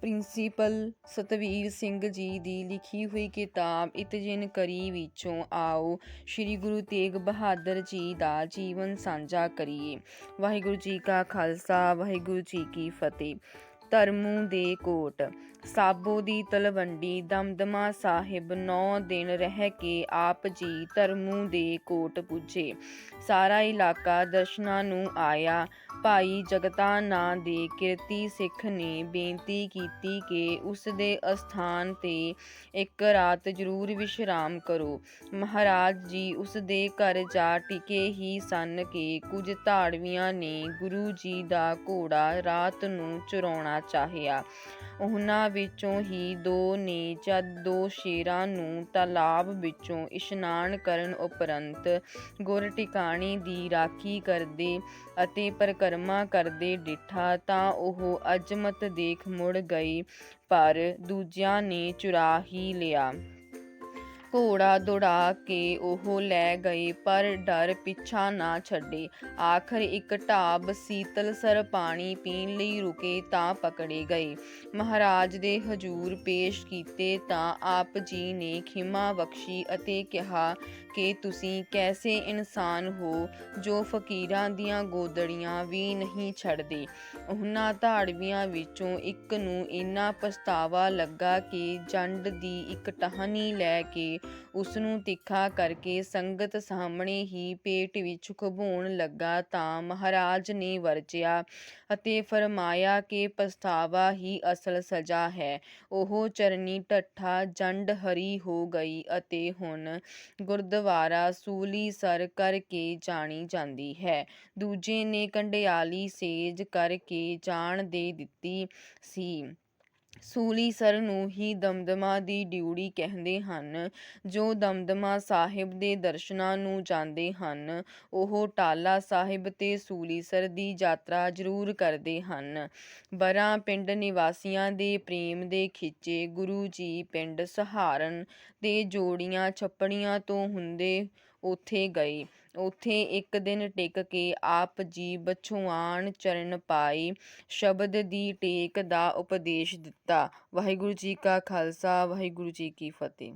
Principal Satveer Singh ji ਦੀ ਲਿਖੀ ਹੋਈ ਕਿਤਾਬ ਇਤਜਿਨ ਕਰੀ ਵਿੱਚੋਂ ਆਓ, ਸ੍ਰੀ ਗੁਰੂ ਤੇਗ ਬਹਾਦਰ ਜੀ ਦਾ ਜੀਵਨ ਸਾਂਝਾ ਕਰੀਏ। ਵਾਹਿਗੁਰੂ ਜੀ ਕਾ ਖਾਲਸਾ, ਵਾਹਿਗੁਰੂ ਜੀ ਕੀ ਫਤਿਹ। ਧਰਮੂ ਦੇ ਕੋਟ। ਸਾਬੋ ਦੀ ਤਲਵੰਡੀ ਦਮਦਮਾ ਸਾਹਿਬ ਨੌ ਦਿਨ ਰਹਿ ਕੇ ਆਪ ਜੀ ਧਰਮੂ ਦੇ ਕੋਟ ਪੁੱਜੇ। ਸਾਰਾ ਇਲਾਕਾ ਦਰਸ਼ਨਾਂ ਨੂੰ ਆਇਆ। ਭਾਈ ਜਗਤਾ ਨਾਂ ਦੇ ਕਿਰਤੀ ਸਿੱਖ ਨੇ ਬੇਨਤੀ ਕੀਤੀ ਕਿ ਉਸ ਦੇ ਅਸਥਾਨ ਤੇ ਇੱਕ ਰਾਤ ਜ਼ਰੂਰ ਵਿਸ਼ਰਾਮ ਕਰੋ। ਮਹਾਰਾਜ ਜੀ ਉਸ ਦੇ ਘਰ ਜਾ ਟਿਕੇ ਹੀ ਸਨ ਕਿ ਕੁਝ ਧਾੜਵੀਆਂ ਨੇ ਗੁਰੂ ਜੀ ਦਾ ਘੋੜਾ ਰਾਤ ਨੂੰ ਚੁਰਾਉਣਾ ਚਾਹਿਆ। ਉਹਨਾਂ ਵਿੱਚੋਂ ਹੀ ਦੋ ਨੇ ਜਦ ਦੋ ਸ਼ੇਰਾਂ ਨੂੰ ਤਾਲਾਬ ਵਿੱਚੋਂ ਇਸ਼ਨਾਨ ਕਰਨ ਉਪਰੰਤ ਗੁਰ ਟਿਕਾਣੀ ਦੀ ਰਾਖੀ ਕਰਦੇ ਅਤੇ ਪ੍ਰਕ ਪਰਿਕਰਮਾ ਕਰਦੇ ਡਿਠਾ ਤਾਂ ਉਹ ਅਜਮਤ ਦੇਖ ਮੁੜ ਗਈ, ਪਰ ਦੂਜਿਆਂ ਨੇ ਚੁਰਾ ਹੀ ਲਿਆ। ਘੋੜਾ ਦੌੜਾ ਕੇ ਉਹ ਲੈ ਗਏ, ਪਰ ਡਰ ਪਿੱਛਾ ਨਾ ਛੱਡੇ। ਆਖਰ ਇੱਕ ਢਾਬ ਸੀਤਲ ਸਰ ਪਾਣੀ ਪੀਣ ਲਈ ਰੁਕੇ ਤਾਂ ਪਕੜੇ ਗਏ। ਮਹਾਰਾਜ ਦੇ ਹਜੂਰ ਪੇਸ਼ ਕੀਤੇ ਤਾਂ ਆਪ ਜੀ ਨੇ ਖਿਮਾ ਬਖਸ਼ੀ ਅਤੇ ਕਿਹਾ ਕਿ ਤੁਸੀਂ ਕੈਸੇ ਇਨਸਾਨ ਹੋ ਜੋ ਫਕੀਰਾਂ ਦੀਆਂ ਗੋਦੜੀਆਂ ਵੀ ਨਹੀਂ ਛੱਡਦੇ। ਉਹਨਾਂ ਧਾੜਵੀਆਂ ਵਿੱਚੋਂ ਇੱਕ ਨੂੰ ਇੰਨਾ ਪਛਤਾਵਾ ਲੱਗਾ ਕਿ ਜੰਡ ਦੀ ਇੱਕ ਟਹਨੀ ਲੈ ਕੇ ਉਸ ਨੂੰ ਤਿੱਖਾ ਕਰਕੇ ਸੰਗਤ ਸਾਹਮਣੇ ਹੀ ਪੇਟ ਵਿੱਚ ਖਬੋਣ ਲੱਗਾ ਤਾਂ ਮਹਾਰਾਜ ਨੇ ਵਰਜਿਆ ਅਤੇ ਫਰਮਾਇਆ ਕਿ ਪਛਤਾਵਾ ਹੀ ਅਸਲ ਸਜ਼ਾ ਹੈ। ਉਹ ਚਰਨੀ ਢੱਠਾ ਜੰਡ ਹਰੀ ਹੋ ਗਈ ਅਤੇ ਹੁਣ ਗੁਰਦੁਆਰਾ ਸੂਲੀ ਸਰ ਕਰਕੇ ਜਾਣੀ ਜਾਂਦੀ ਹੈ। ਦੂਜੇ ਨੇ ਕੰਡਿਆਲੀ ਸੇਜ ਕਰਕੇ ਜਾਣ ਦੇ ਦਿੱਤੀ ਸੀ। ਸੂਲੀਸਰ ਨੂੰ ਹੀ ਦਮਦਮਾ ਦੀ ਡਿਊੜੀ ਕਹਿੰਦੇ ਹਨ, ਜੋ ਦਮਦਮਾ ਸਾਹਿਬ ਦੇ ਦਰਸ਼ਨਾਂ ਨੂੰ ਜਾਂਦੇ ਹਨ, ਉਹ ਟਾਲਾ ਸਾਹਿਬ ਤੇ ਸੂਲੀਸਰ ਦੀ ਯਾਤਰਾ ਜ਼ਰੂਰ ਕਰਦੇ ਹਨ। ਬਰਾਂ ਪਿੰਡ ਨਿਵਾਸੀਆਂ ਦੇ ਪ੍ਰੇਮ ਦੇ ਖਿੱਚੇ ਗੁਰੂ ਜੀ ਪਿੰਡ ਸਹਾਰਨ ਤੇ ਜੋੜੀਆਂ ਛੱਪੜੀਆਂ ਤੋਂ ਹੁੰਦੇ ਉੱਥੇ ਗਏ। ਉੱਥੇ ਇੱਕ ਦਿਨ ਟਿਕ ਕੇ ਆਪ ਜੀ ਬਛੁਆਣ ਚਰਨ ਪਾਏ, ਸ਼ਬਦ ਦੀ ਟੇਕ ਦਾ ਉਪਦੇਸ਼ ਦਿੱਤਾ। ਵਾਹਿਗੁਰੂ ਜੀ ਕਾ ਖਾਲਸਾ, ਵਾਹਿਗੁਰੂ ਜੀ ਕੀ ਫਤਿਹ।